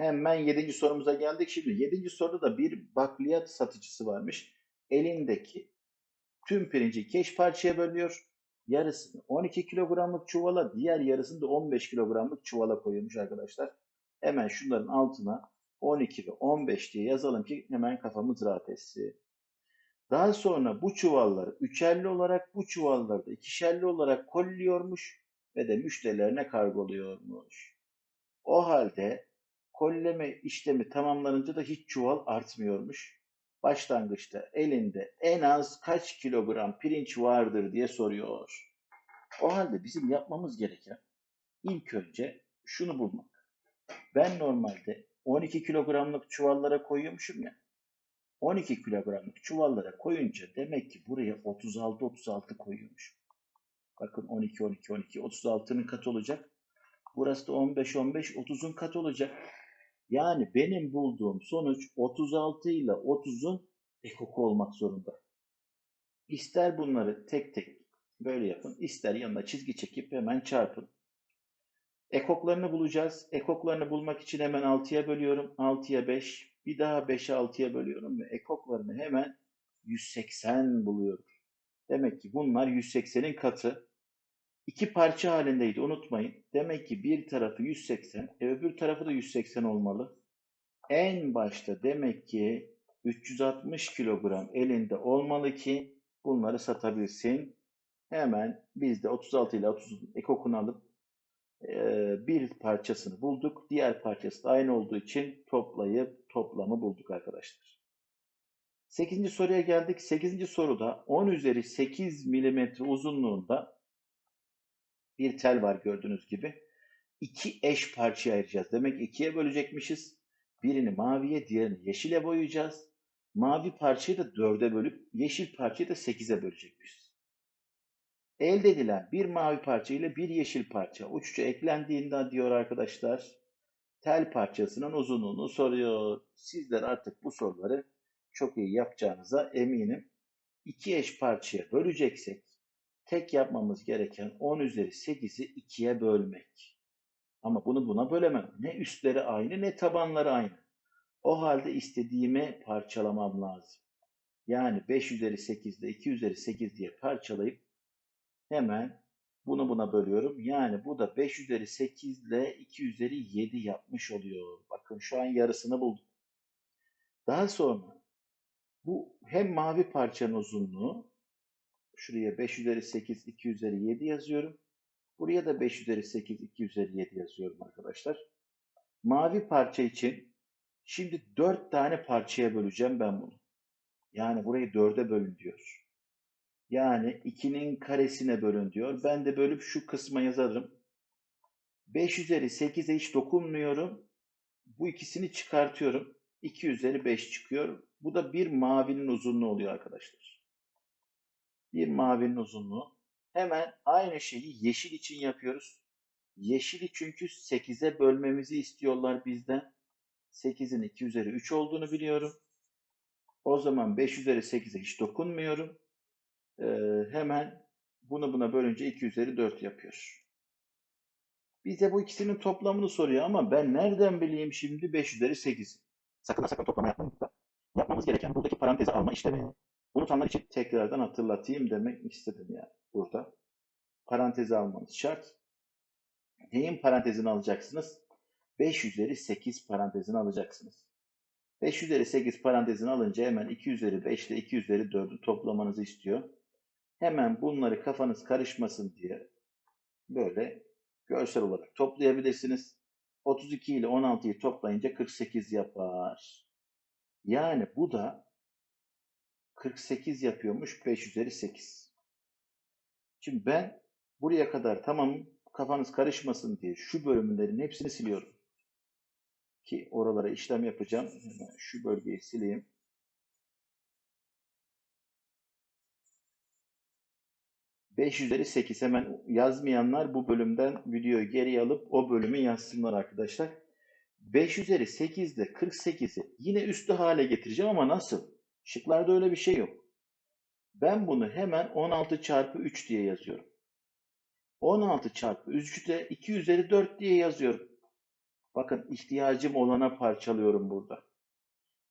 Hemen 7. sorumuza geldik. Şimdi 7. soruda da bir bakliyat satıcısı varmış. Elindeki tüm pirinci iki eş parçaya bölüyor. Yarısını 12 kilogramlık çuvala, diğer yarısını da 15 kilogramlık çuvala koyuyormuş arkadaşlar. Hemen şunların altına 12 ve 15 diye yazalım ki hemen kafamız rahat etsin. Daha sonra bu çuvalları üçerli olarak bu çuvalları da ikişerli olarak kolliyormuş ve de müşterilerine kargoluyormuş. O halde kolleme işlemi tamamlanınca da hiç çuval artmıyormuş. Başlangıçta elinde en az kaç kilogram pirinç vardır diye soruyor. O halde bizim yapmamız gereken ilk önce şunu bulmak. Ben normalde 12 kilogramlık çuvallara koyuyormuşum ya. 12 kilogramlık çuvallara koyunca demek ki buraya 36-36 koyuyormuş. Bakın 12, 12, 12, 36'nın katı olacak. Burası da 15, 15, 30'un katı olacak. Yani benim bulduğum sonuç 36 ile 30'un ekoku olmak zorunda. İster bunları tek tek böyle yapın, ister yanına çizgi çekip hemen çarpın. Ekoklarını bulacağız. Ekoklarını bulmak için hemen 6'ya bölüyorum. 6'ya 5, bir daha 5'e 6'ya bölüyorum ve ekoklarını hemen 180 buluyorum. Demek ki bunlar 180'in katı. İki parça halindeydi unutmayın. Demek ki bir tarafı 180, e öbür tarafı da 180 olmalı. En başta demek ki 360 kilogram elinde olmalı ki bunları satabilsin. Hemen biz de 36 ile 30'un ekokunu alıp e, bir parçasını bulduk. Diğer parçası da aynı olduğu için toplayıp toplamı bulduk arkadaşlar. 8. soruya geldik. 8. soruda 10 üzeri 8 milimetre uzunluğunda bir tel var gördüğünüz gibi. İki eş parçaya ayıracağız. Demek ikiye bölecekmişiz. Birini maviye, diğerini yeşile boyayacağız. Mavi parçayı da dörde bölüp yeşil parçayı da sekize bölecekmişiz. Elde edilen bir mavi parça ile bir yeşil parça uç uca eklendiğinde diyor arkadaşlar tel parçasının uzunluğunu soruyor. Sizler artık bu soruları çok iyi yapacağınıza eminim. İki eş parçaya böleceksek tek yapmamız gereken 10 üzeri 8'i 2'ye bölmek. Ama bunu buna bölemem. Ne üstleri aynı ne tabanları aynı. O halde istediğime parçalamam lazım. Yani 5 üzeri 8 ile 2 üzeri 8 diye parçalayıp hemen bunu buna bölüyorum. Yani bu da 5 üzeri 8 ile 2 üzeri 7 yapmış oluyor. Bakın şu an yarısını buldum. Daha sonra bu hem mavi parçanın uzunluğu şuraya 5 üzeri 8 2 üzeri 7 yazıyorum. Buraya da 5 üzeri 8 2 üzeri 7 yazıyorum arkadaşlar. Mavi parça için şimdi 4 tane parçaya böleceğim ben bunu. Yani burayı 4'e bölün diyor. Yani 2'nin karesine bölün diyor. Ben de bölüp şu kısma yazarım. 5 üzeri 8'e hiç dokunmuyorum. Bu ikisini çıkartıyorum. 2 üzeri 5 çıkıyor. Bu da bir mavinin uzunluğu oluyor arkadaşlar. Bir mavinin uzunluğu. Hemen aynı şeyi yeşil için yapıyoruz. Yeşili çünkü 8'e bölmemizi istiyorlar bizden. 8'in 2 üzeri 3 olduğunu biliyorum. O zaman 5 üzeri 8'e hiç dokunmuyorum. Ee, hemen bunu buna bölünce 2 üzeri 4 yapıyor. Bize bu ikisinin toplamını soruyor ama ben nereden bileyim şimdi 5 üzeri 8? Sakın sakın toplama yapmayın. Yapmamız gereken buradaki parantezi alma işlemi. Unutanlar için tekrardan hatırlatayım demek istedim yani burada. Parantezi almanız şart. Neyin parantezini alacaksınız? 5 üzeri 8 parantezini alacaksınız. 5 üzeri 8 parantezini alınca hemen 2 üzeri 5 ile 2 üzeri 4'ü toplamanızı istiyor. Hemen bunları kafanız karışmasın diye böyle görsel olarak toplayabilirsiniz. 32 ile 16'yı toplayınca 48 yapar. Yani bu da 48 yapıyormuş 5 üzeri 8. Şimdi ben buraya kadar tamam kafanız karışmasın diye şu bölümlerin hepsini siliyorum. Ki oralara işlem yapacağım. Şu bölgeyi sileyim. Beş üzeri 8 hemen yazmayanlar bu bölümden videoyu geri alıp o bölümü yazsınlar arkadaşlar. 5 üzeri 8 ile 48'i yine üstü hale getireceğim ama nasıl? Şıklarda öyle bir şey yok. Ben bunu hemen 16 çarpı 3 diye yazıyorum. 16 çarpı 3 de 2 üzeri 4 diye yazıyorum. Bakın ihtiyacım olana parçalıyorum burada.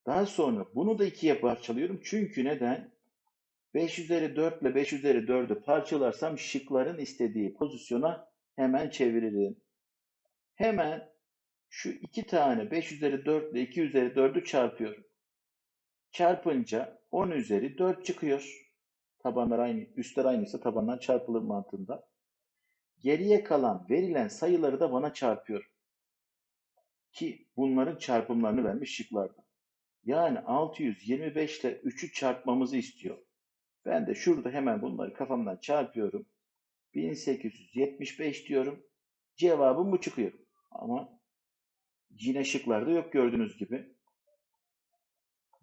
Daha sonra bunu da ikiye parçalıyorum. Çünkü neden? 5 üzeri 4 ile 5 üzeri 4'ü parçalarsam şıkların istediği pozisyona hemen çeviririm. Hemen şu iki tane 5 üzeri 4 ile 2 üzeri 4'ü çarpıyorum. Çarpınca 10 üzeri 4 çıkıyor. Tabanlar aynı, üstler aynıysa tabanlar çarpılır mantığında. Geriye kalan verilen sayıları da bana çarpıyorum. Ki bunların çarpımlarını vermiş şıklarda. Yani 625 ile 3'ü çarpmamızı istiyor. Ben de şurada hemen bunları kafamdan çarpıyorum. 1875 diyorum. Cevabım bu çıkıyor. Ama yine şıklarda yok gördüğünüz gibi.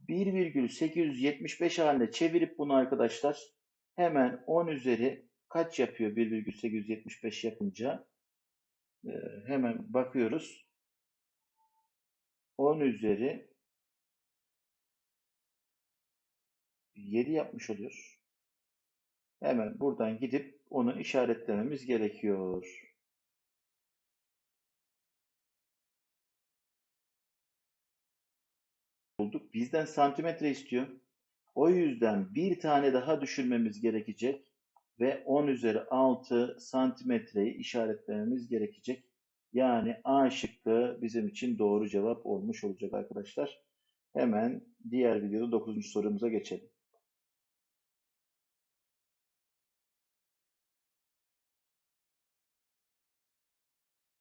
1,875 haline çevirip bunu arkadaşlar hemen 10 üzeri kaç yapıyor 1,875 yapınca? Ee, hemen bakıyoruz. 10 üzeri 7 yapmış oluyor. Hemen buradan gidip onu işaretlememiz gerekiyor. Bulduk. Bizden santimetre istiyor. O yüzden bir tane daha düşürmemiz gerekecek ve 10 üzeri 6 santimetreyi işaretlememiz gerekecek. Yani A şıkkı bizim için doğru cevap olmuş olacak arkadaşlar. Hemen diğer videoda 9. sorumuza geçelim.